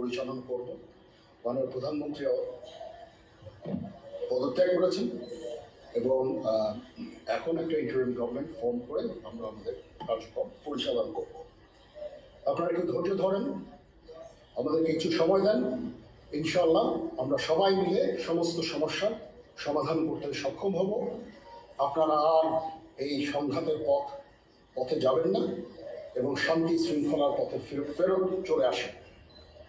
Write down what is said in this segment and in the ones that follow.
পরিচালনা করব। মাননীয় প্রধানমন্ত্রী পদত্যাগ করেছেন এবং এখন একটা ইন্টারিম গভর্নমেন্ট ফর্ম করে আমরা আমাদের কার্যক্রম পরিচালনা করব। আপনারা একটু ধৈর্য ধরেন, আমাদেরকে কিছু সময় দেন ইনশাল্লাহ আমরা সবাই মিলে সমস্ত সমস্যার সমাধান করতে সক্ষম হব। আপনারা আর এই সংঘাতের পথ, পথে যাবেন না এবং শান্তি শৃঙ্খলার পথে ফেরত চলে আসেন।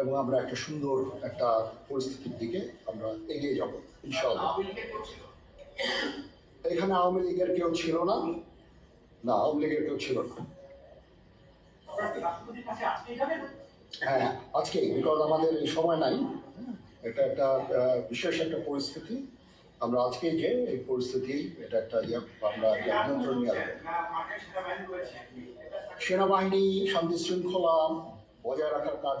এবং আমরা একটা সুন্দর একটা পরিস্থিতির দিকে আমরা এগিয়ে যাব ইনশাআল্লাহ। এখানে আওয়ামী লীগের কেউ ছিল না? না আওয়ামী লীগের কেউ ছিল না। হ্যাঁ আজকে বিকজ আমাদের এই সময় নাই। এটা একটা বিশেষ একটা পরিস্থিতি। আমরা আজকে যে এই পরিস্থিতি এটা একটা ইয়ে আমরা নিয়ন্ত্রণ নিয়ে সেনাবাহিনী শান্তি শৃঙ্খলা বজায় রাখার কাজ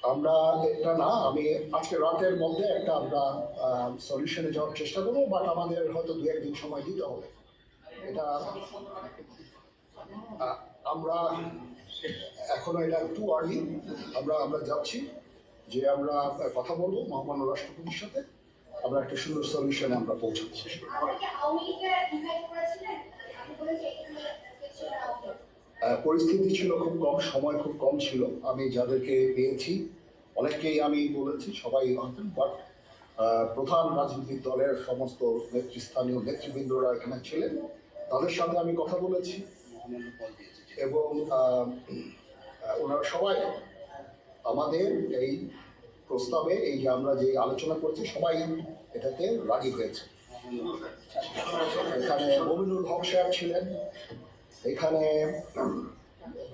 আমরা এটা না আমি আজকে রাতের মধ্যে একটা আমরা সলিউশনে যাওয়ার চেষ্টা করব বাট আমাদের হয়তো দু একদিন সময় দিতে হবে। এটা আমরা এখনও এটা টু আর্লি আমরা আমরা যাচ্ছি যে আমরা কথা বলব মহামান্য রাষ্ট্রপতির সাথে আমরা একটা সুন্দর সলিউশনে আমরা পৌঁছাবো। পরিস্থিতি ছিল খুব কম সময় খুব কম ছিল। আমি যাদেরকে পেয়েছি অনেককেই আমি বলেছি সবাই হতেন বাট প্রধান রাজনৈতিক দলের সমস্ত নেতৃস্থানীয় নেতৃবৃন্দরা এখানে ছিলেন। তাদের সাথে আমি কথা বলেছি এবং ওনারা সবাই আমাদের এই প্রস্তাবে, এই যে আমরা যে আলোচনা করছি, সবাই এটাতে রাজি হয়েছে। এখানে মমিনুল হক সাহেব ছিলেন, এখানে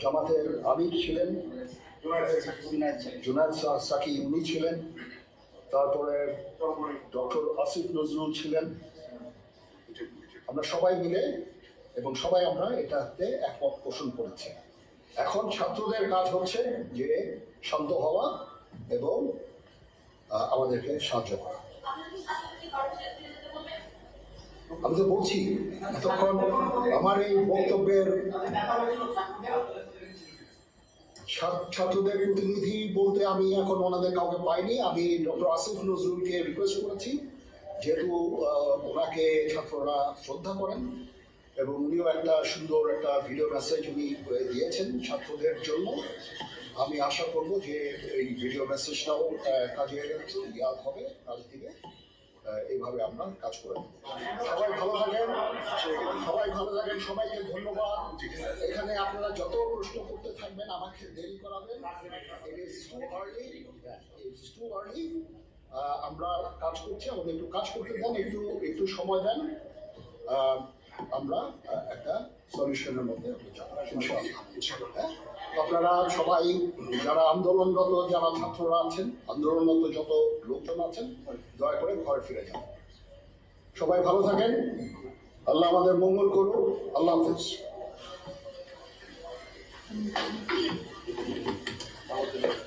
জামাতের আমির ছিলেন জুনায়দ সাকি উনি ছিলেন। তারপরে ডক্টর আসিফ নজরুল ছিলেন। আমরা সবাই মিলে এবং সবাই আমরা এটাতে একমত পোষণ করেছি। এখন ছাত্রদের কাজ হচ্ছে যে শান্ত হওয়া এবং আমাদেরকে সাহায্য করা। আমি তো বলছি, এতক্ষণ আমার এই বক্তব্যের ছাত্রদের প্রতিনিধি বলতে আমি এখন ওনাদের কাউকে পাইনি। আমি ডক্টর আসিফ নজরুলকে রিকোয়েস্ট করেছি যেহেতু ওনাকে ছাত্ররা শ্রদ্ধা করেন এবং উনিও একটা সুন্দর একটা ভিডিও মেসেজ উনি দিয়েছেন ছাত্রদের জন্য। আমি আশা করব যে এই ভিডিও মেসেজটাও কাজে হবে কাজ আহ, এইভাবে আমরা কাজ করে সবাই ভালো থাকেন, সবাই ভালো থাকেন, সবাইকে ধন্যবাদ। এখানে আপনারা যত প্রশ্ন করতে থাকবেন, আমাকে দেরি করাবেন। আমরা কাজ করছি, আমাদের একটু কাজ করতে দেন, একটু একটু সময় দেন। আমরা একটা সলিউশনের মধ্যে। হ্যাঁ? আপনারা সবাই, যারা আন্দোলনরত, যারা ছাত্ররা আছেন, আন্দোলনরত যত লোকজন আছেন, দয়া করে ঘরে ফিরে যান। সবাই ভালো থাকেন। আল্লাহ আমাদের মঙ্গল করুন আল্লাহ হাফিজ। Thank you.